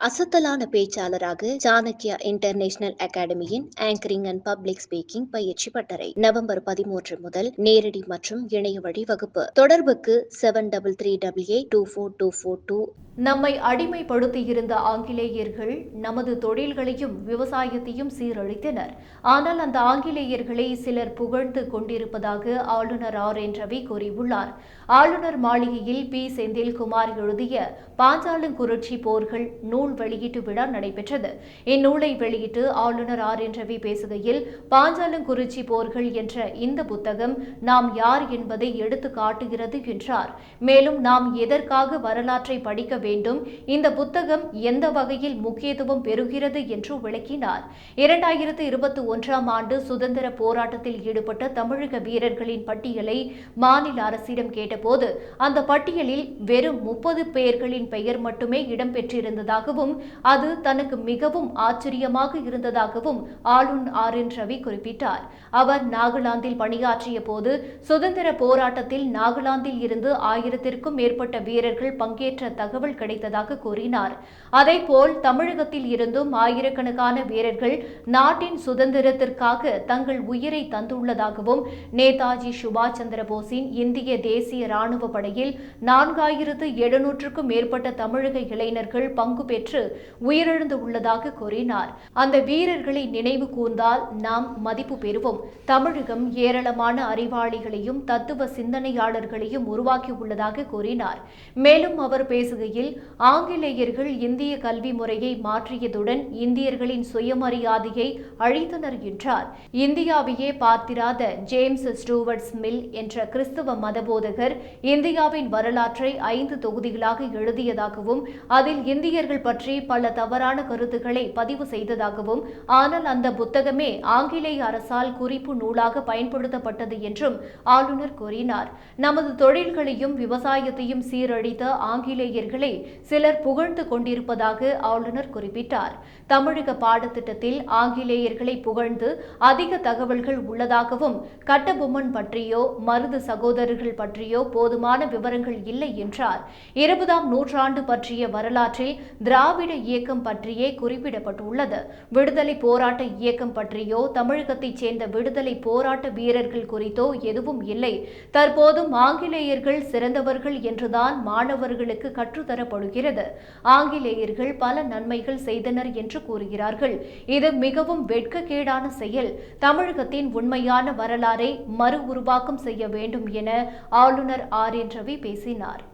அசத்தலான பேச்சாளராக சாணக்கியா இன்டர்நேஷனல் அகாடமியின் ஆங்கரிங் அண்ட் பப்ளிக் ஸ்பீக்கிங் பயிற்சி பட்டறை நவம்பர் பதிமூன்று முதல் நேரடி மற்றும் இணைய வழி வகுப்பு. தொடர்புக்கு seven double three double eight two four two four two நம்மை அடிமைப்படுத்தியிருந்த ஆங்கிலேயர்கள் நமது தொழில்களையும் விவசாயத்தையும் சீரழித்தனர். ஆனால் அந்த ஆங்கிலேயர்களை சிலர் புகழ்ந்து கொண்டிருப்பதாக ஆளுநர் ஆர் என் ரவி கூறியுள்ளார். ஆளுநர் மாளிகையில் பி செந்தில்குமார் எழுதிய பாஞ்சாலங்குறிச்சி போர்கள் நூல் நூல் வெளியீட்டு விழா நடைபெற்றது. இந்நூலை வெளியிட்டு ஆளுநர் ஆர். என். ரவி பேசுகையில் பாஞ்சாலங்குறிச்சி போர்கள் என்ற இந்த புத்தகம் நாம் யார் என்பதை எடுத்து காட்டுகிறது என்றார். மேலும் நாம் எதற்காக வரலாற்றை படிக்க வேண்டும் இந்த புத்தகம் எந்த வகையில் முக்கியத்துவம் பெறுகிறது என்று விளக்கினார். இரண்டாயிரத்து இருபத்தி ஒன்றாம் ஆண்டு சுதந்திர போராட்டத்தில் ஈடுபட்ட தமிழக வீரர்களின் பட்டியலை மாநில அரசிடம் கேட்டபோது அந்த பட்டியலில் வெறும் முப்பது பெயர்களின் பெயர் மட்டுமே இடம்பெற்றிருந்ததாகவும் அது தனக்கு மிகவும் ஆச்சரியமாக இருந்ததாகவும் ஆளுநர் ஆர் என் ரவி குறிப்பிட்டார். அவர் நாகாலாந்தில் பணியாற்றிய போது சுதந்திர போராட்டத்தில் நாகாலாந்தில் இருந்து ஆயிரத்திற்கும் மேற்பட்ட வீரர்கள் பங்கேற்ற தகவல் கிடைத்ததாக கூறினார். அதேபோல் தமிழகத்தில் இருந்தும் ஆயிரக்கணக்கான வீரர்கள் நாட்டின் சுதந்திரத்திற்காக தங்கள் உயிரை தந்துள்ளதாகவும் நேதாஜி சுபாஷ் சந்திர போஸின் இந்திய தேசிய ராணுவ படையில் நான்காயிரத்து எழுநூற்றுக்கும் மேற்பட்ட தமிழக இளைஞர்கள் பங்கு பெற்று பெற்று உயிரிழந்து உள்ளதாக கூறினார். அந்த வீரர்களை நினைவு கூர்ந்தால் நாம் மதிப்பு பெறுவோம். தமிழகம் ஏராளமான அறிவாளிகளையும் தத்துவ சிந்தனையாளர்களையும் உருவாக்கியுள்ளதாக கூறினார். மேலும் அவர் பேசுகையில் ஆங்கிலேயர்கள் இந்திய கல்வி முறையை மாற்றியதுடன் இந்தியர்களின் சுயமரியாதையை அழித்தனர் என்றார். இந்தியாவையே பார்த்திராத ஜேம்ஸ் ஸ்டூவர்ட் மில் என்ற கிறிஸ்தவ மதபோதகர் இந்தியாவின் வரலாற்றை ஐந்து தொகுதிகளாக எழுதியதாகவும் அதில் இந்தியர்கள் பற்றி பல தவறான கருத்துக்களை பதிவு செய்ததாகவும் ஆனால் அந்த புத்தகமே ஆங்கிலேய அரசால் குறிப்பு நூலாக பயன்படுத்தப்பட்டது என்றும் ஆளுநர் கூறினார். நமது தொழில்களையும் விவசாயத்தையும் சீரழித்த ஆங்கிலேயர்களை சிலர் புகழ்ந்து கொண்டிருப்பதாக ஆளுநர் குறிப்பிட்டார். தமிழக பாடத்திட்டத்தில் ஆங்கிலேயர்களை புகழ்ந்து அதிக தகவல்கள் உள்ளதாகவும் கட்டபொம்மன் பற்றியோ மருது சகோதரர்கள் பற்றியோ போதுமான விவரங்கள் இல்லை என்றார். இருபதாம் நூற்றாண்டு பற்றிய வரலாற்றில் திராவிட இயக்கம் பற்றியே குறிப்பிடப்பட்டுள்ளது. விடுதலை போராட்ட இயக்கம் பற்றியோ தமிழகத்தைச் சேர்ந்த விடுதலை போராட்ட வீரர்கள் குறித்தோ எதுவும் இல்லை. தற்போதும் ஆங்கிலேயர்கள் சிறந்தவர்கள் என்றுதான் மாணவர்களுக்கு கற்றுத்தரப்படுகிறது. ஆங்கிலேயர்கள் பல நன்மைகள் செய்தனர் என்று கூறுகிறார்கள். இது மிகவும் வெட்கக்கேடான செயல். தமிழகத்தின் உண்மையான வரலாறை மறு உருவாக்கம் செய்ய வேண்டும் என ஆளுநர் ஆர். என். ரவி பேசினார்.